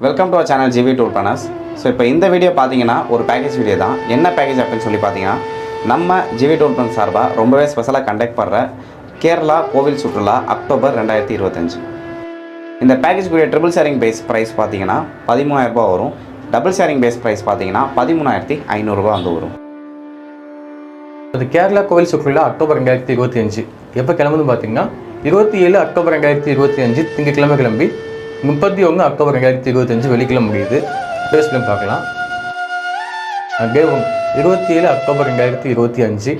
Welcome to our channel GV tour planners so இப்போ இந்த video பார்த்தீங்கன்னா ஒரு பேக்கேஜ் வீடியோ தான். என்ன பேக்கேஜ் அப்படின்னு சொல்லி பார்த்தீங்கன்னா நம்ம ஜிவி டூர் பிளான் சார்பாக ரொம்பவே ஸ்பெஷலாக கண்டக்ட் பண்ணுற கேரளா கோவில் சுற்றுலா அக்டோபர் ரெண்டாயிரத்தி இருபத்தஞ்சு. இந்த பேக்கேஜ் கூடிய ட்ரிபிள் ஷேரிங் பேஸ் ப்ரைஸ் பார்த்தீங்கன்னா பதிமூணாயிரரூபா வரும். டபுள் ஷேரிங் பேஸ் ப்ரைஸ் பார்த்தீங்கன்னா பதிமூணாயிரத்தி ஐநூறுரூவா வந்து வரும். அது கேரளா கோவில் சுற்றுலா அக்டோபர் ரெண்டாயிரத்தி இருபத்தி அஞ்சு எப்போ கிளம்புன்னு பார்த்தீங்கன்னா இருபத்தி ஏழு அக்டோபர் ரெண்டாயிரத்தி இருபத்தி அஞ்சு திங்கட்கிழமை கிளம்பி முப்பத்தி ஒன்று அக்டோபர் ரெண்டாயிரத்தி இருபத்தஞ்சு வெள்ளிக்கிழமை முடியுது. பேஸ்லையும் பார்க்கலாம். டே இருபத்தி ஏழு அக்டோபர் ரெண்டாயிரத்தி இருபத்தி அஞ்சு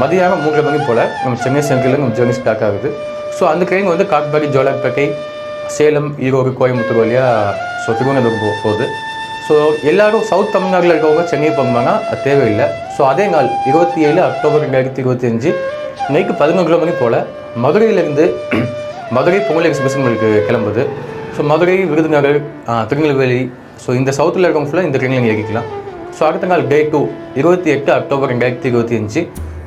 மதியானம் மூன்று மணி போல் நம்ம சென்னை சென்ட்ரலில் நம்ம ஜேர்னி ஸ்டார்ட் ஆகுது. ஸோ அந்த ட்ரெயின் வந்து காட்பாடி ஜோலார்பேட்டை சேலம் ஈரோடு கோயம்புத்தூர் வழியாக ஸோ திருவண்ணாமலை போ- போகுது. ஸோ எல்லாரும் சவுத் தமிழ்நாட்டில் இருக்கவங்க சென்னை போகணுமானா அது தேவையில்லை. ஸோ அதே நாள் இருபத்தி ஏழு அக்டோபர் ரெண்டாயிரத்தி இருபத்தி அஞ்சு நைட்டு பதினொன்று மணி போல் மதுரையிலேருந்து மதுரை பொங்கல் எக்ஸ்பிரஸ் உங்களுக்கு கிளம்புது. ஸோ மதுரை விருதுநகர் திருநெல்வேலி. ஸோ இந்த சவுத்தில் இருக்கவங்க ஃபுல்லாக இந்த ட்ரெயினில் நீங்கள் ஏறிக்கலாம் ஸோ அடுத்த நாள் டே டூ இருபத்தி எட்டு அக்டோபர் ரெண்டாயிரத்தி இருபத்தி அஞ்சு.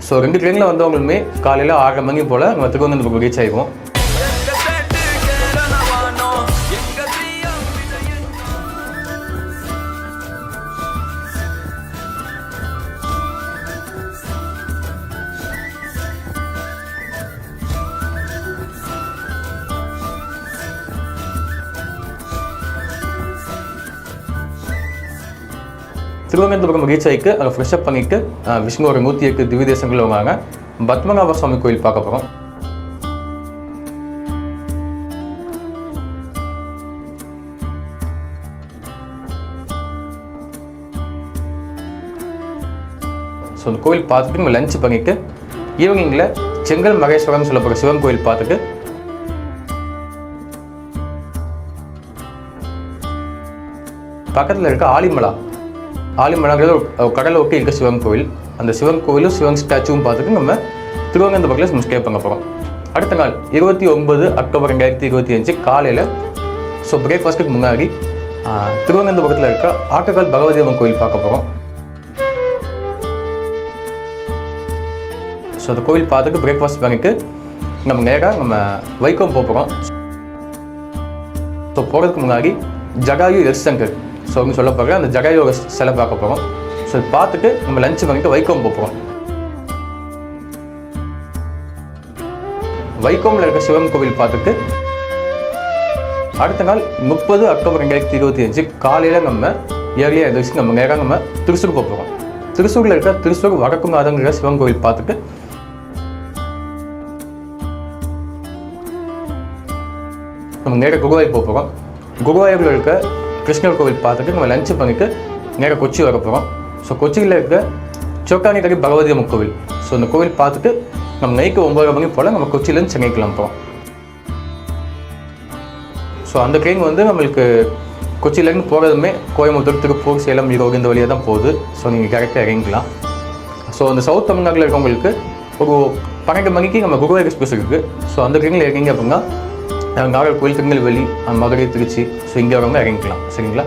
ஸோ ரெண்டு ட்ரெயினில் வந்தவங்களுமே காலையில் ஆறரை மணி போல் நம்ம திருவனந்தபுரம் ரீச் ஆகிடுவோம் திருவனந்தபுரம் ரீச் ஆகிட்டு அங்கே ஃப்ரெஷ்அப் பண்ணிவிட்டு விஷ்ணுவோட நூற்றி எட்டு திவ்ய தேசங்கள் வாங்க பத்மநாப சுவாமி கோயில் பார்க்க போகிறோம் ஸோ அந்த கோயில் பார்த்துட்டு நம்ம லஞ்ச் பண்ணிவிட்டு ஈவினிங்கில் செங்கல் மகேஸ்வரம் சொல்லப்படுற சிவன் கோயில் பார்த்துட்டு பக்கத்தில் இருக்க ஆலிமலா ஆலிமலைங்கிறது ஒரு கடலை ஒட்டி இருக்க சிவன் கோவில். அந்த சிவன் கோவிலும் சிவன் ஸ்டாச்சுவும் பார்த்துட்டு நம்ம திருவங்கந்த நம்ம ஸ்டே பண்ண போகிறோம் அடுத்த நாள் இருபத்தி ஒன்பது அக்டோபர் ரெண்டாயிரத்தி இருபத்தி அஞ்சு காலையில் ஸோ பிரேக்ஃபாஸ்ட்டுக்கு முன்னாடி திருவங்கந்த திருவனந்தபுரத்தில் இருக்க ஆட்டுக்கால் பகவதி அம்மன் கோயில் பார்க்க போகிறோம் ஸோ அந்த கோவில் பார்த்துட்டு பிரேக்ஃபாஸ்ட் பண்ணிட்டு நம்ம நேராக நம்ம வைக்கம் போக போகிறோம் ஸோ போகிறதுக்கு முன்னாடி ஜகாயு எஸ் சங்கர் ஸோ அப்படின்னு சொல்ல போகிற அந்த ஜகாயோட சிலை பார்க்க போகிறோம் ஸோ பார்த்துட்டு நம்ம லஞ்ச் வாங்கிட்டு வைக்கோம் போகிறோம் வைக்கோமில் இருக்க சிவன் கோவில் பார்த்துட்டு அடுத்த நாள் முப்பது அக்டோபர் ரெண்டாயிரத்தி இருபத்தி அஞ்சு காலையில் நம்ம ஏர்லியாக எழுந்திரிச்சு நம்ம நேராக நம்ம திருச்சூர் போக போகிறோம் திருச்சூரில் இருக்க திருச்சூர் வடக்குநாதங்கிற சிவன் கோவில் பார்த்துட்டு நம்ம நேராக குருவாயூர் போகிறோம் குருவாயூரில் இருக்க கிருஷ்ணர் கோவில் பார்த்துட்டு நம்ம லஞ்ச் பண்ணிட்டு நேராக கொச்சி வர போகிறோம் ஸோ கொச்சியில் இருக்க சோட்டானிக்கடி பகவதி அம்மன் கோவில். ஸோ இந்த கோவில் பார்த்துட்டு நம்ம நைட்டு ஒம்பது மணி போல் நம்ம கொச்சியிலேருந்து சென்னை கிளம்புறோம். ஸோ அந்த ட்ரெயின் வந்து நம்மளுக்கு கொச்சியிலேருந்து போகிறதுமே கோயம்புத்தூர் திருப்பூர் சேலம் ஈரோடு இந்த வழியாக தான் போகுது. ஸோ நீங்கள் கரெக்டாக இறங்கிக்கலாம். ஸோ அந்த சவுத் தமிழ்நாட்டில் இருக்கவங்களுக்கு ஒரு பன்னெண்டு மணிக்கு நம்ம குருவாயூர் எக்ஸ்பிரஸ் இருக்குது ஸோ அந்த ட்ரெயினில் இறங்கிங்க அப்படின்னா அஹ், நாகர்கோவில் திருநெல்வேலி அஹ், மதுரை திருச்சி. ஸோ இங்கே வரவங்க இறங்கிக்கலாம் சரிங்களா?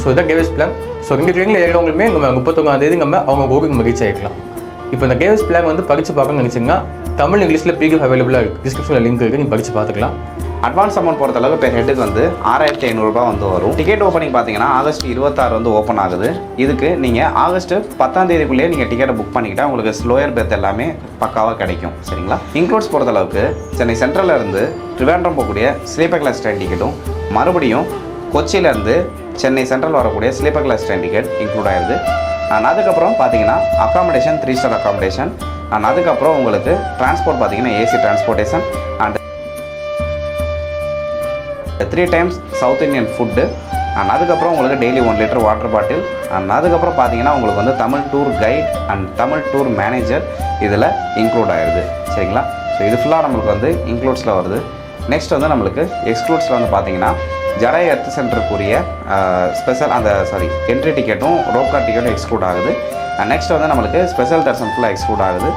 ஸோ இதான் கேவஸ் பிளான் ஸோ ரெண்டு ட்ரெயினில் ஏறவங்களுமே நம்ம முப்பத்தொன்னாந்தேதி நம்ம அவங்க கோவிலுக்கு நம்ம ரீச் ஆகிக்கலாம் இப்போ இந்த கேவஸ் பிளான் வந்து படித்து பார்க்கணும்னு நினச்சிங்கன்னா தமிழ் இங்கிலீஷில் பிடிஎஃப் அவைலபிளாக இருக்குது டிஸ்கிரிப்ஷனில் லிங்க் இருக்குது நீங்கள் படித்து பார்த்துக்கலாம். அட்வான்ஸ் அமௌண்ட் பொறுத்தளவு பெர் ஹெட்டுக்கு வந்து ஆறாயிரத்தி ஐநூறுரூபா வந்து வரும். டிக்கெட் ஓப்பனிங் பார்த்தீங்கன்னா ஆகஸ்ட் இருபத்தாறு வந்து ஓப்பன் ஆகுது. இதுக்கு நீங்கள் ஆகஸ்ட் பத்தாம் தேதிக்குள்ளேயே நீங்கள் டிக்கெட்டை புக் பண்ணிக்கிட்டால் உங்களுக்கு ஸ்லோயர் பெர்த் எல்லாமே பக்காவாக கிடைக்கும். சரிங்களா? இன்க்ளூட்ஸ் பொறுத்தளவுக்கு சென்னை சென்ட்ரல்ல இருந்து ட்ரிவாண்ட்ரம் போகக்கூடிய ஸ்லீப்பர் கிளாஸ் ட்ரெயின் டிக்கெட்டும் மறுபடியும் கொச்சியிலேருந்து சென்னை சென்ட்ரல் வரக்கூடிய sleeper class train ticket include ஆயிருது. அண்ட் அதுக்கப்புறம் பார்த்தீங்கன்னா accommodation three star accommodation and அதுக்கப்புறம் உங்களுக்கு டிரான்ஸ்போர்ட் பார்த்தீங்கன்னா AC transportation three times South Indian food and அதுக்கப்புறம் உங்களுக்கு daily one litre water bottle and அதுக்கப்புறம் பார்த்தீங்கன்னா உங்களுக்கு வந்து Tamil tour guide and Tamil tour manager இதில் இன்க்ளூட் ஆயிடுது சரிங்களா? ஸோ இது ஃபுல்லாக நம்மளுக்கு வந்து இன்க்ளூட்ஸில் வருது. நெக்ஸ்ட் வந்து நம்மளுக்கு எக்ஸ்க்ளூட்ஸில் வந்து பார்த்தீங்கன்னா ஜடாய் எர்த் சென்டருக்குரிய ஸ்பெஷல் அந்த சாரி என்ட்ரி டிக்கெட்டும் ரோப்கார் டிக்கெட்டும் எக்ஸ்க்ளூட் ஆகுது. நெக்ஸ்ட் வந்து நம்மளுக்கு ஸ்பெஷல் தர்சன் ஃபுல்லாக எக்ஸ்க்ளூட் ஆகுது.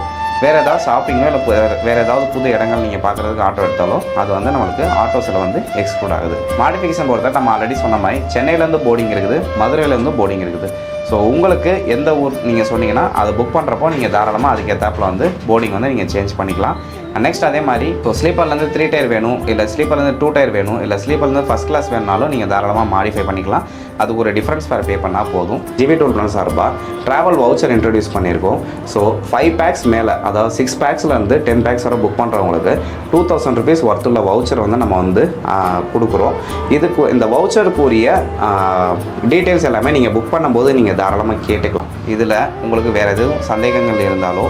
வேறு ஏதாவது ஷாப்பிங்கோ இல்லை வேறு ஏதாவது புது இடங்கள் நீங்கள் பார்க்குறதுக்கு ஆட்டோ எடுத்தாலும் அது வந்து நம்மளுக்கு ஆட்டோஸில் வந்து எக்ஸ்க்ளூட் ஆகுது. மாடிஃபிகேஷன் பொறுத்த நம்ம ஆல்ரெடி சொன்ன மாதிரி சென்னையிலேருந்து போர்டிங் இருக்குது மதுரையிலேருந்து போர்டிங் இருக்குது. ஸோ உங்களுக்கு எந்த ஊர் நீங்கள் சொன்னீங்கன்னா அதை புக் பண்ணுறப்போ நீங்கள் தாராளமாக அதுக்கேற்றாப்பில் வந்து போர்டிங் வந்து நீங்கள் சேஞ்ச் பண்ணிக்கலாம். நெக்ஸ்ட் அதே மாதிரி இப்போ ஸ்லீப்பர்லேருந்து த்ரீ டயர் வேணும் இல்லை ஸ்லீப்பர்லேருந்து டூ டயர் வேணும் இல்லை ஸ்லீப்பர்லேருந்து ஃபஸ்ட் கிளாஸ் வேணுனாலும் நீங்கள் தாராளமாக மாடிஃபை பண்ணிக்கலாம். அதுக்கு ஒரு டிஃப்ரென்ஸ் ஃபேர் பே பண்ணால் போதும். ஜிபி டூல் பிளான் சார்பாக ட்ராவல் வவுச்சர் இன்ட்ரடியூஸ் பண்ணியிருக்கோம். ஸோ ஃபைவ் பேக்ஸ் மேலே அதாவது சிக்ஸ் பேக்ஸ்லேருந்து டென் பேக்ஸ் வரை புக் பண்ணுறவங்களுக்கு டூ தௌசண்ட் ருபீஸ் ஒர்த்துள்ள வவுச்சர் வந்து நம்ம வந்து கொடுக்குறோம். இதுக்கு இந்த வவுச்சருக்குரிய டீட்டெயில்ஸ் எல்லாமே நீங்கள் புக் பண்ணும்போது நீங்கள் தாராளமாக கேட்டுக்கலாம். இதில் உங்களுக்கு வேறு எதுவும் சந்தேகங்கள் இருந்தாலோ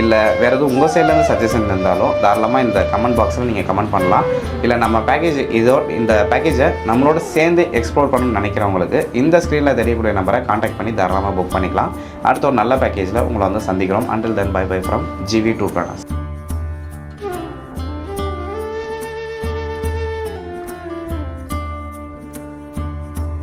இல்லை வேறு எதுவும் உங்கள் சைட்லேருந்து சஜஷன் இருந்தாலும் தாராளமாக இந்த கமெண்ட் பாக்ஸில் நீங்கள் கமெண்ட் பண்ணலாம். இல்லை நம்ம பேக்கேஜ் இதோ இந்த பேக்கேஜை நம்மளோட சேர்ந்து எக்ஸ்ப்ளோர் பண்ணணும்னு நினைக்கிறவங்களுக்கு இந்த ஸ்க்ரீனில் தெரியக்கூடிய நம்பரை காண்டாக்ட் பண்ணி தாராளமாக புக் பண்ணிக்கலாம். அடுத்த ஒரு நல்ல பேக்கேஜில் உங்களை வந்து சந்திக்கிறோம். Until then bye bye from GV tour planners